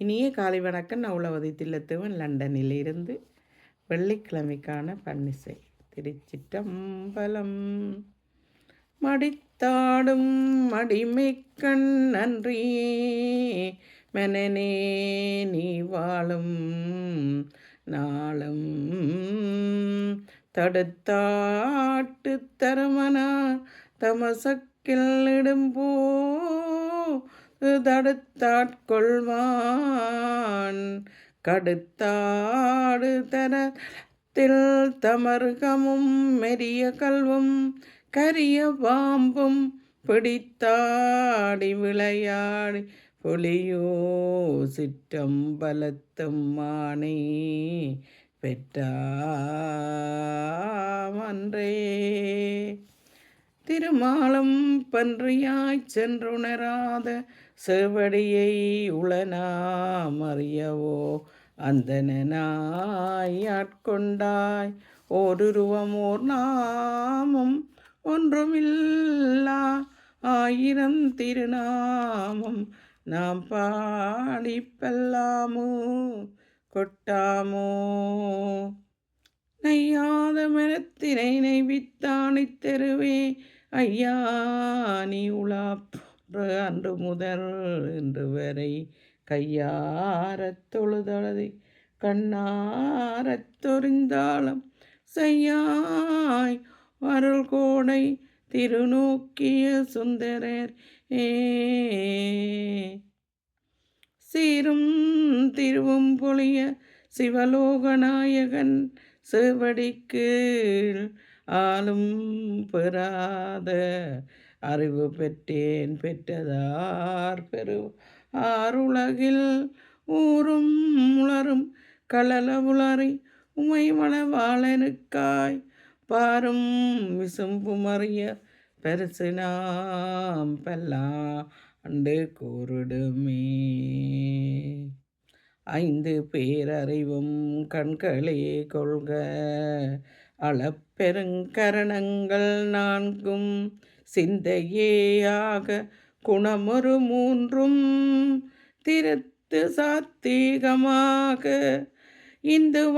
இனிய காலை வணக்கம். நான் தில்லத்துவன் லண்டனில் இருந்து வெள்ளிக்கிழமைக்கான பன்னிசை திருச்சிட்டம்பலம் மடித்தாடும் மடிமைக்கண் நன்றி. மனநே நீ வாழும் நாளும் தடுத்தாட்டு தரமனா. தமசக்கில் இடும்போ தடுத்தாட்கொள்வான். கடுத்தாடு தரத்தில் தமர்கமும் மெரிய கல்வும் கரிய பாம்பும் பிடித்தாடி விளையாடி புலியோ சிற்றம்பலத்தும் மானே பெற்றாமன்றே திருமாலம் பன்றியாய்ச் சென்றுணராத செவடியை உளனாமறியவோ அந்தனாய் ஆட்கொண்டாய். ஓருருவம் ஓர் நாமம் ஒன்றுமில்லா. ஆயிரம் திருநாமம் நாம் பாடிப்பெல்லாமோ கொட்டாமோ. நையாத மனத்தினை நெய்வித்தானி தெருவே ஐயா நீ உலாப்பு அன்று முதல் இன்று வரை கையாரத் தொழுதளதை கண்ணாரத் தொறிந்தாளம் செய்யாய். அருள் கோடை திருநோக்கிய சுந்தரர் ஏ. சீரும் திருவும் பொழிய சிவலோகநாயகன் செவடிக்கு ஆளும் பெறாத அறிவு பெற்றேன் பெற்றதார் பெரு ஆருலகில் ஊரும் உளரும் களல உளறி உமை மணவாளனுக்காய் பாரும் விசும்புமறிய பெருசினாம் பரிசு அண்டு கூறுடுமே. ஐந்து பேரறிவும் கண்களே கொள்க. அளப்பெருங்கரணங்கள் நான்கும் சிந்தையேயாக குணமொரு மூன்றும் திருத்து சாத்திகமாக. இந்து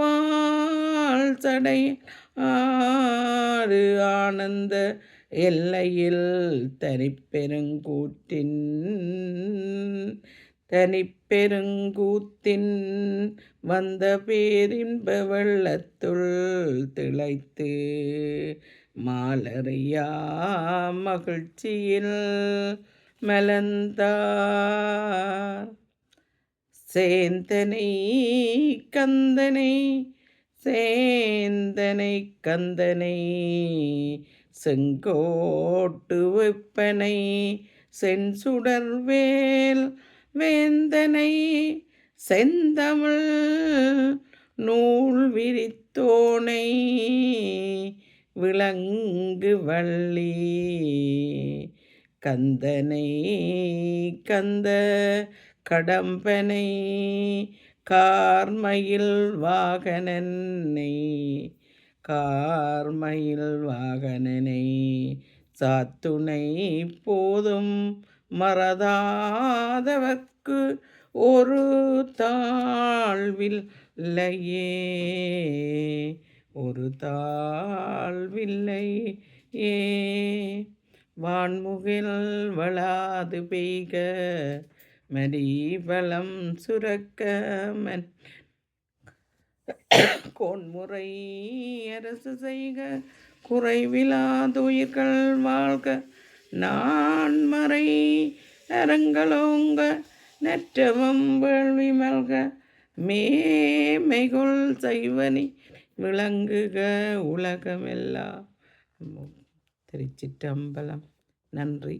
சடை ஆறு ஆனந்த எல்லையில் தனிப்பெருங்கூற்றின் தனிப்பெருங்கூத்தின் வந்த பேரின்ப வெள்ளத்துள் திளைத்து மாலறியா மகிழ்ச்சியில் மலந்தார் சேந்தனை கந்தனை சேந்தனை கந்தனை செங்கோட்டு வெப்பனை சென்சுடர்வேல் வேந்தனை செந்தமிழ் நூல் விரித்தோனை விளங்கு வள்ளி. கந்தனை கந்த கடம்பனை கார்மயில் வாகனனை கார்மயில் வாகனனை சாத்துணை போதும் மறதாதவர்க்கு ஒரு தாழ்வில் இல்லையே ஒரு தாழ்வில்லை ஏ வான்முகில் வளாது பெய்க மரீபலம் சுரக்க மன் கோன்முறை அரசு செய்க குறைவிலாதுயிர்கள் வாழ்க நான் மர அரங்களோங்க நற்றவம் வேள்வி மல்க மேமைகொள் செய்வனி விளங்குக உலகமெல்லாம் திருச்சிற்றம்பலம். நன்றி.